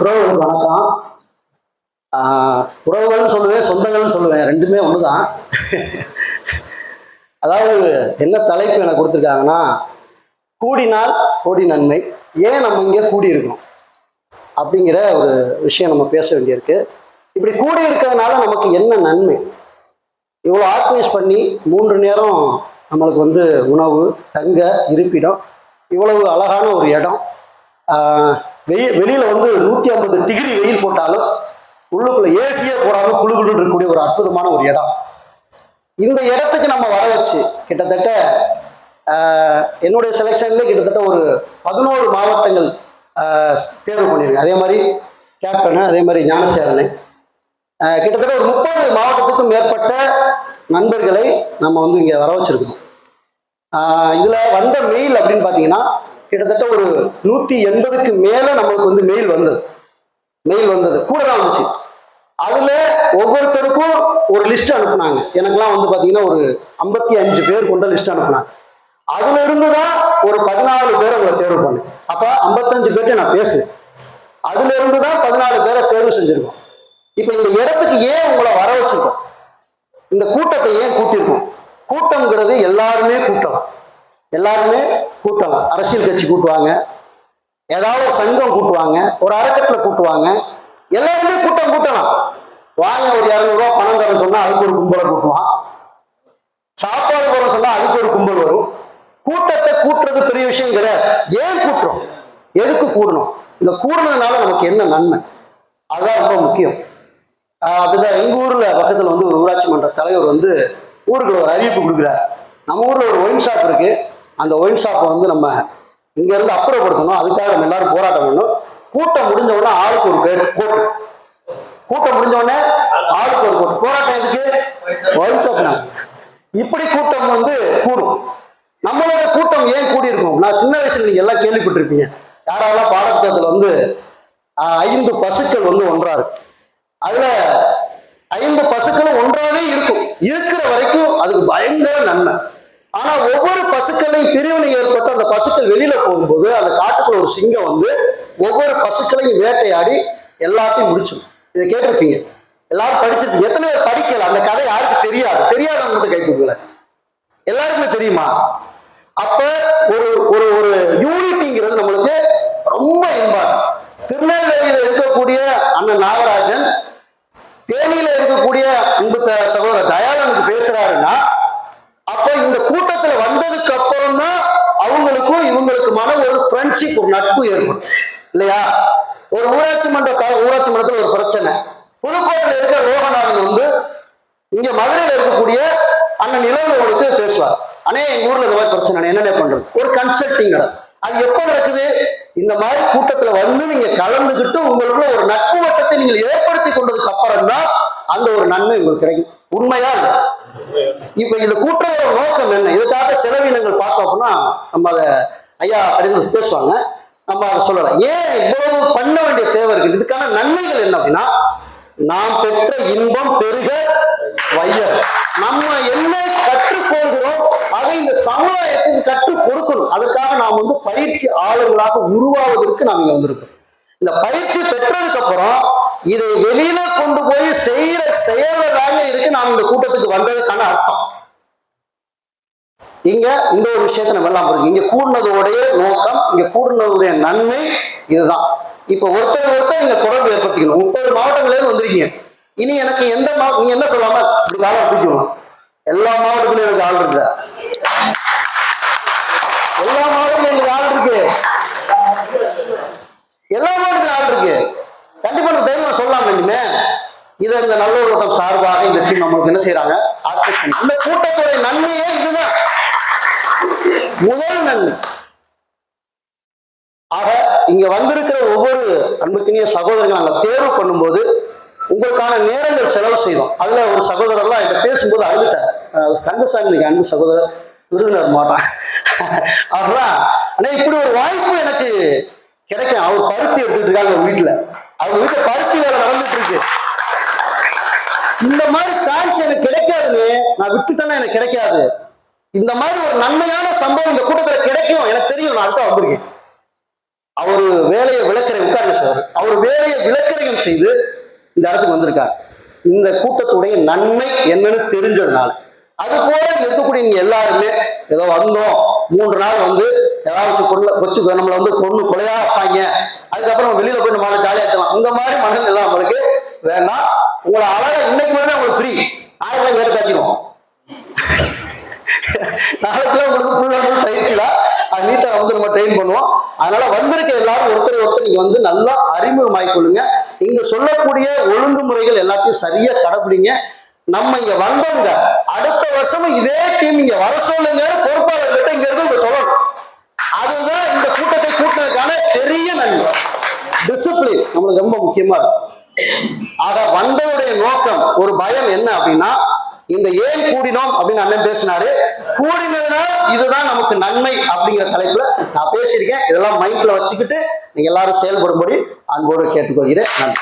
உறவுகளுக்கு வணக்கம். உறவுகள்னு சொல்லுவேன் சொந்தங்கள்னு சொல்லுவேன். ரெண்டுமே ஒன்று தான் அதாவது என்ன தலைப்பு எனக்கு கொடுத்துருக்காங்கன்னா கூடினால் கோடி நன்மை. ஏன் நம்ம இங்கே கூடியிருக்கோம்? அப்படிங்கிற ஒரு விஷயம் நம்ம பேச வேண்டியிருக்கு. இப்படி கூடி இருக்கிறதுனால நமக்கு என்ன நன்மை? இவ்வளோ ஆர்கனைஸ் பண்ணி மூன்று நேரம் நம்மளுக்கு வந்து உணவு தங்க இருப்பிடம் இவ்வளவு அழகான ஒரு இடம். வெயில் வெளியில் வந்து நூற்றி ஐம்பது டிகிரி வெயில் போட்டாலும் உள்ளுக்குள்ள ஏசியே போடாமல் குழு குழுன்னு இருக்கக்கூடிய ஒரு அற்புதமான ஒரு இடம். இந்த இடத்துக்கு நம்ம வர வச்சு கிட்டத்தட்ட என்னுடைய செலெக்ஷன்லேயே கிட்டத்தட்ட ஒரு பதினோரு மாவட்டங்கள் தேர்வு பண்ணியிருக்கேன். அதே மாதிரி கேப்டனு அதே மாதிரி ஞானசேரனு கிட்டத்தட்ட ஒரு முப்பது மாவட்டத்துக்கும் மேற்பட்ட நண்பர்களை நம்ம வந்து இங்கே வர வச்சிருக்கோம். இதில் வந்த மெயில் அப்படின்னு பார்த்தீங்கன்னா கிட்டத்தட்ட ஒரு நூற்றி எண்பதுக்கு மேலே நம்மளுக்கு வந்து மெயில் வந்தது. மெயில் வந்தது. கூட தான் வந்துச்சு. அதுல ஒவ்வொருத்தருக்கும் ஒரு லிஸ்ட் அனுப்புனாங்க. எனக்கெல்லாம் வந்து பாத்தீங்கன்னா ஒரு ஐம்பத்தி அஞ்சு பேர் கொண்ட லிஸ்ட் அனுப்புனாங்க. அதுல இருந்து தான் ஒரு பதினாலு பேரை உங்களை தேர்வு பண்ணேன். அப்ப ஐம்பத்தஞ்சு பேர்ட்ட நான் பேசுவேன் அதுல இருந்து தான் பதினாலு பேரை தேர்வு செஞ்சிருக்கோம். இப்ப இந்த இடத்துக்கு ஏன் உங்களை வர வச்சிருக்கோம்? இந்த கூட்டத்தை ஏன் கூட்டியிருக்கோம்? கூட்டம்ங்கிறது எல்லாருமே கூட்டலாம் எல்லாருமே கூட்டலாம் அரசியல் கட்சி கூட்டுவாங்க. ஏதாவது ஒரு சங்கம் கூட்டுவாங்க. ஒரு அறக்கட்டில் கூட்டுவாங்க. எல்லாருமே கூட்டம் கூட்டலாம். வாங்க ஒரு இரநூறுவா பணம் தரேன்னு சொன்னால் அதுக்கு ஒரு கும்பலை கூட்டுவான். சாப்பாடு போட சொன்னால் அதுக்கு ஒரு கும்பல் வரும். கூட்டத்தை கூட்டுறது பெரிய விஷயம் கிடையாது. ஏன் கூட்டுறோம்? எதுக்கு கூடணும்? இந்த கூடுனதுனால நமக்கு என்ன நன்மை? அதுதான் ரொம்ப முக்கியம். அப்படிதான் எங்கள் ஊரில் பக்கத்தில் வந்து ஒரு ஊராட்சி மன்ற தலைவர் வந்து ஊருக்கு ஒரு அறிவிப்பு கொடுக்குறார். நம்ம ஊரில் ஒரு ஒயின் ஷாப் இருக்குது அந்த ஒயின் ஷாப்பை வந்து நம்ம இங்கேருந்து அப்புறப்படுத்தணும். அதுக்காக நம்ம எல்லாரும் போராட்டம் பண்ணணும். கூட்டம் முடிஞ்ச உடனே ஆளுக்கு ஒரு பேர் போட்டு கூட்டம் முடிஞ்ச உடனே ஆளுக்கு ஒரு கோட்டு போராட்டம் எதுக்கு? ஒயின் ஷாப் இப்படி கூட்டம் வந்து கூடும். நம்மளோட கூட்டம் ஏன் கூடியிருக்கும்? நான் சின்ன வயசுல நீங்க எல்லாம் கேள்விப்பட்டிருப்பீங்க. யாராலாம் பாடப்புத்தகத்துல வந்து ஐந்து பசுக்கள் வந்து ஒன்றா இருக்கு. அதுல ஐந்து பசுக்களும் ஒன்றாவே இருக்கும். இருக்கிற வரைக்கும் அதுக்கு பயங்கர நன்மை. ஆனா ஒவ்வொரு பசுக்களையும் பிரிவினை ஏற்பட்டு அந்த பசுக்கள் வெளியில போகும்போது அந்த காட்டுக்குள்ள ஒரு சிங்கம் வந்து ஒவ்வொரு பசுக்களையும் வேட்டையாடி எல்லாத்தையும் முடிச்சிடும். இதை கேட்டிருப்பீங்க? எல்லாரும் படிச்சிருப்பீங்க. எத்தனை பேர் படிக்கல? அந்த கதை யாருக்கு தெரியாது? தெரியாதவங்க மட்டும் கை தூக்கல எல்லாருக்குமே தெரியுமா? அப்ப ஒரு ஒரு ஒரு யூனிட்டிங்கிறது நம்மளுக்கு ரொம்ப இம்பார்ட்டன்ட் திருநெல்வேலியில இருக்கக்கூடிய அண்ணன் நாகராஜன் தேனியில இருக்கக்கூடிய அன்பு சகோதர சகோதரர் தயாளனுக்கு பேசுறாருன்னா அப்ப இந்த கூட்டத்துல வந்ததுக்கு அப்புறம் தான் அவங்களுக்கும் இவங்களுக்குமான ஒரு ஃப்ரெண்ட்ஷிப் ஒரு நட்பு ஏற்படும். இல்லையா? ஒரு ஊராட்சி மன்ற ஊராட்சி மன்றத்துல ஒரு பிரச்சனை. புதுக்கோட்டையில இருக்க லோகநாதன் வந்து இங்க மதுரையில இருக்கக்கூடிய அண்ணன் இளங்கோவனுக்கு பேசுவார். அண்ணே எங்க ஊர்ல இந்த மாதிரி பிரச்சனை என்னென்ன பண்றது? ஒரு கன்சல்டிங் இடம். அது எப்ப நடக்குது? இந்த மாதிரி கூட்டத்துல வந்து நீங்க கலந்துகிட்டு உங்களுக்குள்ள ஒரு நட்பு வட்டத்தை நீங்கள் ஏற்படுத்தி கொண்டதுக்கு அப்புறம் தான் அந்த ஒரு நன்மை உங்களுக்கு கிடைக்கும். உண்மையா இல்லை இப்ப இந்த கூட்டுறவோட நோக்கம் என்ன? இதுக்காக செலவினங்கள் பார்த்தோம் அப்படின்னா நம்ம அதை ஐயா கடிதத்தில் பேசுவாங்க. நம்ம அதை சொல்லலாம். ஏன் இவ்வளவு பண்ண வேண்டிய தேவை இருக்கு இதுக்கான நன்மைகள் என்ன அப்படின்னா நாம் பெற்ற இன்பம் பெருக வையர் நம்ம என்ன கற்றுக்கொள்கிறோம் அதை இந்த சமுதாயத்துக்கு கற்றுக் கொடுக்கணும். அதற்காக நாம் வந்து பயிற்சி ஆளுகளாக உருவாவதற்கு நாம் இங்க வந்திருக்கோம். இந்த பயிற்சி பெற்றதுக்கு அப்புறம் இதை வெளியில கொண்டு போய் செய்யற செயல்ல தாங்க இருக்கு. நாம் இந்த கூட்டத்துக்கு வந்ததுக்கான அர்த்தம். இங்க இந்த ஒரு விஷயத்தை நம்ம எல்லாம் புரிஞ்சு இங்க கூடினதோடைய நோக்கம் இங்க கூடுனதுடைய நன்மை இதுதான். இப்ப ஒருத்தர் ஒருத்தர் இங்க தொடர்பு ஏற்படுத்திக்கணும். முப்பது மாவட்டங்களே வந்திருக்கீங்க. இனி எனக்கு எந்த மாவட்டம் நீங்க என்ன சொல்லாம இப்படி வேலை அப்படிக்கணும் எல்லா மாவட்டத்திலும் எனக்கு ஆள் இருக்கு எல்லா மாவட்டத்திலும் எனக்கு ஆள் இருக்கு. எல்லா கண்டிப்பா எனக்கு தைரியம் சொல்லலாம் இனிமே இதை இந்த நல்லூர் வட்டம் சார்பாக இந்த டீம் நம்மளுக்கு என்ன செய்யறாங்க ஆர்கனைஸ் பண்ணி இந்த கூட்டத்தோட நன்மையே இதுதான். முதல் நன்மை. ஆக இங்க வந்திருக்கிற ஒவ்வொரு அன்புக்கினிய சகோதரர்கள் நாங்கள் தேர்வு பண்ணும்போது உங்களுக்கான நேரங்கள் செலவு செய்தோம். அதுல ஒரு சகோதரர்லாம் என்கிட்ட பேசும்போது அழுதுட்டார். கந்தசாமி அன்பு சகோதரர் விருதுநர் மாட்டான் அவர்லாம் ஆனா இப்படி ஒரு வாய்ப்பு எனக்கு கிடைக்கும் அவர் பருத்தி எடுத்துட்டு இருக்காங்க வீட்டுல. அவங்க வீட்டுல பருத்தி வேலை நடந்துட்டு இருக்கு. இந்த மாதிரி சான்ஸ் எனக்கு கிடைக்காதுன்னு நான் விட்டுட்டேன்னா எனக்கு கிடைக்காது. இந்த மாதிரி ஒரு நன்மையான சம்பவம் இந்த கூட்டத்துல கிடைக்கும். எனக்கு தெரியும். நான் அதுதான் வந்திருக்கேன். அவர் வேலையை விளக்கறை உட்கார்ந்து சார். அவர் வேலையை விளக்கறையும் செய்து இந்த இடத்துக்கு வந்திருக்கார். இந்த கூட்டத்துடைய நன்மை என்னன்னு தெரிஞ்சதுனால. அது போல இருக்கக்கூடிய நீங்க எல்லாருமே ஏதோ வந்தோம். மூன்று நாள் வந்து ஏதாவது கொள்ள கொச்சு நம்மளை வந்து பொண்ணு கொலையா வைப்பாங்க அதுக்கப்புறம் வெளியில போய் நம்ம ஜாலியா இருக்கலாம். உங்க மாதிரி மனநிலை எல்லாம் நம்மளுக்கு வேணாம் உங்களை அழகா இன்னைக்கு மட்டும் உங்களுக்கு ஃப்ரீ ஆயிரம் வேற தச்சிடும் நாளைக்குலாம் உங்களுக்கு ஃபுல் அண்ட் ஃபுல் பயிற்சி தான் அது நீட்டாக வந்து நம்ம ட்ரெயின் பண்ணுவோம். அதனால வந்திருக்க எல்லாரும் ஒருத்தர் ஒருத்தர் நீங்க வந்து நல்லா அறிமுகமாய் கொள்ளுங்க. இங்க சொல்லக்கூடிய ஒழுங்குமுறைகள் எல்லாத்தையும் சரியா கடைபிடிங்க நம்ம இங்க வந்தவங்க அடுத்த வருஷமும் இதே டீம் இங்க வர சொல்லுங்க பொறுப்பாளர்கிட்ட இங்க இருந்து சொல்லணும். அதுதான் இந்த கூட்டத்தை கூட்டினதுக்கான பெரிய நன்மை டிசிப்ளின் நம்மளுக்கு ரொம்ப முக்கியமா இருக்கும் ஆக வந்ததுடைய நோக்கம் ஒரு பயம் என்ன அப்படின்னா இந்த ஏன் கூடினோம் அப்படின்னு அண்ணன் பேசினாரு. கூடினதுனால இதுதான் நமக்கு நன்மை அப்படிங்கிற தலைப்புல நான் பேசியிருக்கேன். இதெல்லாம் மைண்ட்ல வச்சுக்கிட்டு நீங்க எல்லாரும் செயல்படும்படி அன்போடு கேட்டுக்கொள்கிறேன். நன்றி.